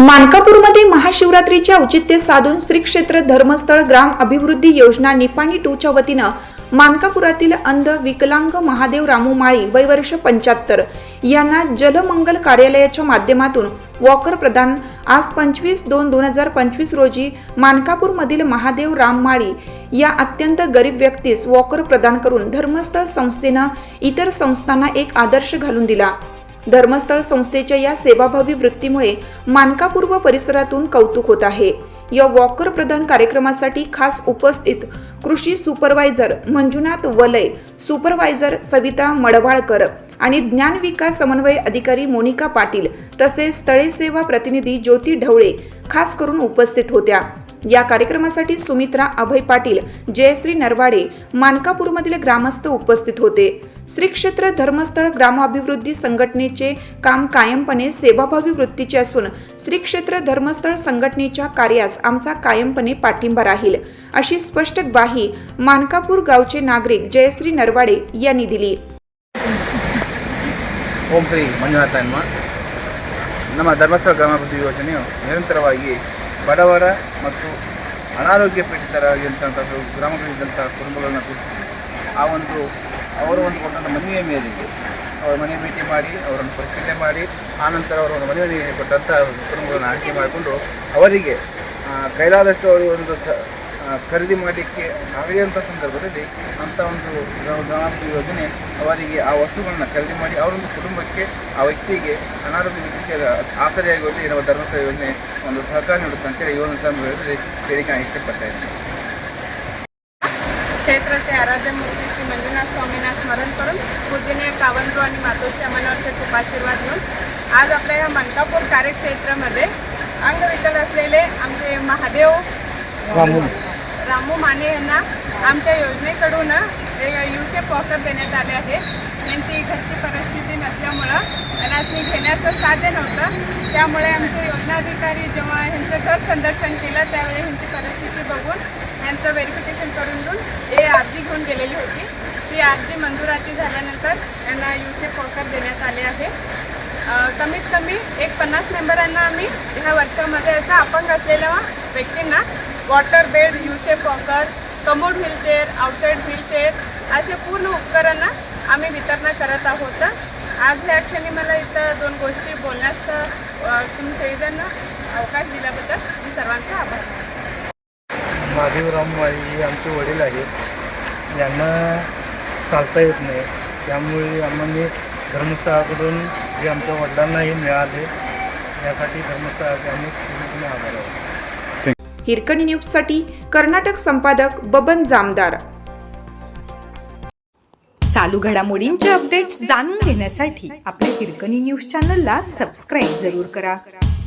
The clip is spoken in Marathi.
मानकापूरमध्ये महाशिवरात्रीचे औचित्य साधून श्री क्षेत्र धर्मस्थळ ग्राम अभिवृद्धी योजना निपाणी टूच्या वतीनं मानकापुरातील अंध विकलांग महादेव रामू माळी वय वर्ष पंच्याहत्तर. यांना जलमंगल कार्यालयाच्या माध्यमातून वॉकर प्रदान. आज पंचवीस दोन दोन हजार पंचवीस रोजी मानकापूरमधील महादेव राम माळी या अत्यंत गरीब व्यक्तीस वॉकर प्रदान करून धर्मस्थळ संस्थेनं इतर संस्थांना एक आदर्श घालून दिला. धर्मस्थळ संस्थेच्या या सेवाभावी वृत्तीमुळे मानकापूर्व परिसरातून कौतुक होत आहे. या वॉकर प्रदान कार्यक्रमासाठी खास उपस्थित कृषी सुपरवायझर मंजुनाथ वलय सुपरवायझर सविता मडवाळकर आणि ज्ञान विकास समन्वय अधिकारी मोनिका पाटील तसेच स्थळे सेवा प्रतिनिधी ज्योती ढवळे खास करून उपस्थित होत्या. या कार्यक्रमासाठी सुमित्रा अभय पाटील जयश्री नरवाडे मानकापूरमधील ग्रामस्थ उपस्थित होते. श्री क्षेत्र धर्मस्थळ ग्रामाभिवृद्धी संघटनेचे काम कायमपणे सेवाभावी वृत्तीचे असून श्री क्षेत्र धर्मस्थळ संघटनेच्या कार्यास आमचा कायमपणे पाठिंबा राहील अशी स्पष्ट ग्वाही मानकापूर गावचे नागरिक जयश्री नरवाडे यांनी दिली ಓಂ ಶ್ರೀ ಮಂಜುನಾಥ ಎನ್ನುವ ನಮ್ಮ ಧರ್ಮಸ್ಥಳ ಗ್ರಾಮಾಭಿವೃದ್ಧಿ ಯೋಜನೆಯು ನಿರಂತರವಾಗಿ ಬಡವರ ಮತ್ತು ಅನಾರೋಗ್ಯ ಪೀಡಿತರಾಗಿದ್ದಂಥ ಗ್ರಾಮಗಳಿದ್ದಂಥ ಕುಟುಂಬಗಳನ್ನು ಗುರುತಿಸಿ ಆ ಒಂದು ಅವರ ಒಂದು ಕೊಟ್ಟಂಥ ಮನೆಯ ಮೇರೆಗೆ ಅವರ ಮನೆ ಭೇಟಿ ಮಾಡಿ, ಅವರನ್ನು ಪರಿಶೀಲನೆ ಮಾಡಿ, ಆನಂತರ ಅವರ ಒಂದು ಮನೆಯಲ್ಲಿ ಕೊಟ್ಟಂಥ ಕುಟುಂಬಗಳನ್ನು ಆಯ್ಕೆ ಮಾಡಿಕೊಂಡು ಅವರಿಗೆ ಕೈಲಾದಷ್ಟು ಅವರು ಒಂದು ಸ ಖರೀದಿ ಮಾಡಲಿಕ್ಕೆ ಆಗದಂಥ ಸಂದರ್ಭದಲ್ಲಿ ಅಂಥ ಒಂದು ಧನಾತ್ಮಕ ಯೋಜನೆ ಅವರಿಗೆ ಆ ವಸ್ತುಗಳನ್ನು ಖರೀದಿ ಮಾಡಿ ಅವರೊಂದು ಕುಟುಂಬಕ್ಕೆ ಆ ವ್ಯಕ್ತಿಗೆ ಅನಾರೋಗ್ಯ ವ್ಯಕ್ತಿಗೆ ಆಸರೆಯಾಗುವಲ್ಲಿ ನಮ್ಮ ಧರ್ಮಸ್ಥಳ ಯೋಜನೆ ಒಂದು ಸಹಕಾರ ನೀಡುತ್ತಂತೇಳಿ ಈ ಒಂದು ಸಂದರ್ಭದಲ್ಲಿ ಹೇಳಿಕೆ ನಾನು ಇಷ್ಟಪಡ್ತಾ ಇದ್ದೀನಿ. क्षेत्राचे आराध्य मूर्ती श्री मंजुनाथ स्वामींना स्मरण करून पूजनीय कावंद्रो आणि मातोश्री अमनावरचे खूप आशीर्वाद घेऊन आज आपल्या या मनकापूर कार्यक्षेत्रामध्ये अंगविकल असलेले आमचे महादेव रामू. माने यांना आमच्या योजनेकडून युसेफ ऑफर देण्यात आले आहे. त्यांची घरची परिस्थिती नसल्यामुळं त्यांना घेण्याचं साध्य नव्हतं. त्यामुळे आमचे योजनाधिकारी जेव्हा ह्यांचं घर संदर्शन केलं त्यावेळी ह्यांची परिस्थिती बघून यांचं व्हेरिफिकेशन करून घेऊन हे अर्जी घेऊन गेलेली होती. ती अर्जी मंजुराती झाल्यानंतर यांना युसेफ ऑफर देण्यात आले आहे. कमीत कमी एक पन्नास मेंबरांना आम्ही ह्या वर्षामध्ये असं अपंग असलेल्या व्यक्तींना water bed U shape walker commode wheelchair outside wheelchair असे पूर्ण उपकरणं आम्ही वितरण करत आहोत. आज ह्या क्षणी मला इथं दोन गोष्टी बोलण्यास तुमच्या तुम्ही सगळेजण अवकाश दिल्याबद्दल मी सर्वांचा आभार महादेवराम माळी हे आमचे वडील आहेत. यांना चालता येत नाही. त्यामुळे आम्हाला धर्मस्थळाकडून जे आमच्या वडिलांनाही मिळाले यासाठी धर्मस्थळाचे आम्ही पूर्णपणे आभार आहोत. हिरकणी न्यूजसाठी कर्नाटक संपादक बबन जामदार. चालू घडामोडींचे अपडेट्स जाणून घेण्यासाठी आपल्या हिरकणी न्यूज चॅनलला सबस्क्राईब जरूर करा.